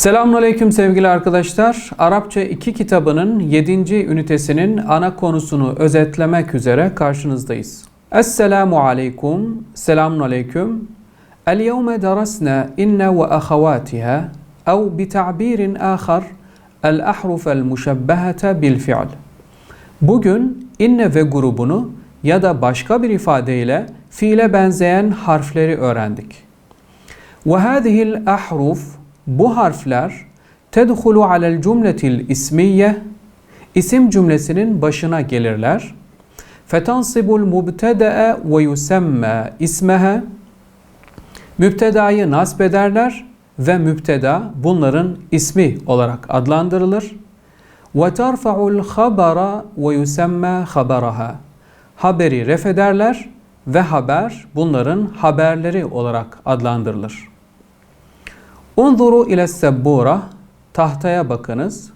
Selamünaleyküm sevgili arkadaşlar. Arapça 2 kitabının 7. ünitesinin ana konusunu özetlemek üzere karşınızdayız. Esselamu aleykum, selamun aleyküm. El yevme darasna inne ve ahavatiha ev bi ta'birin ahar el ahrufel muşebbehete bil fi'l. Bugün inne ve grubunu ya da başka bir ifadeyle fiile benzeyen harfleri öğrendik. Ve hadihil ahruf bu harfler tedhulu alel cümletil ismiye isim cümlesinin başına gelirler. Fetansibul mubtedae ve yusemme ismeha müptedayı nasb ederler ve müpteda bunların ismi olarak adlandırılır. Ve tarfa'ul habara ve yusemme habaraha haberi ref ederler ve haber bunların haberleri olarak adlandırılır. Unzuru ile sebbura tahtaya bakınız.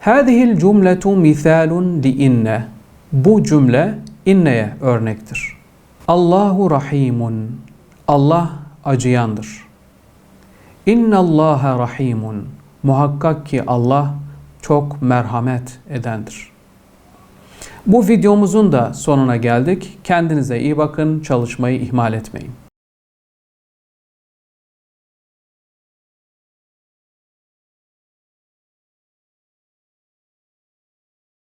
Hadihil cümletu misalun li inne. Bu cümle inneye örnektir. Allahu rahimun. Allah acıyandır. İnnallaha rahimun. Muhakkak ki Allah çok merhamet edendir. Bu videomuzun da sonuna geldik. Kendinize iyi bakın, çalışmayı ihmal etmeyin.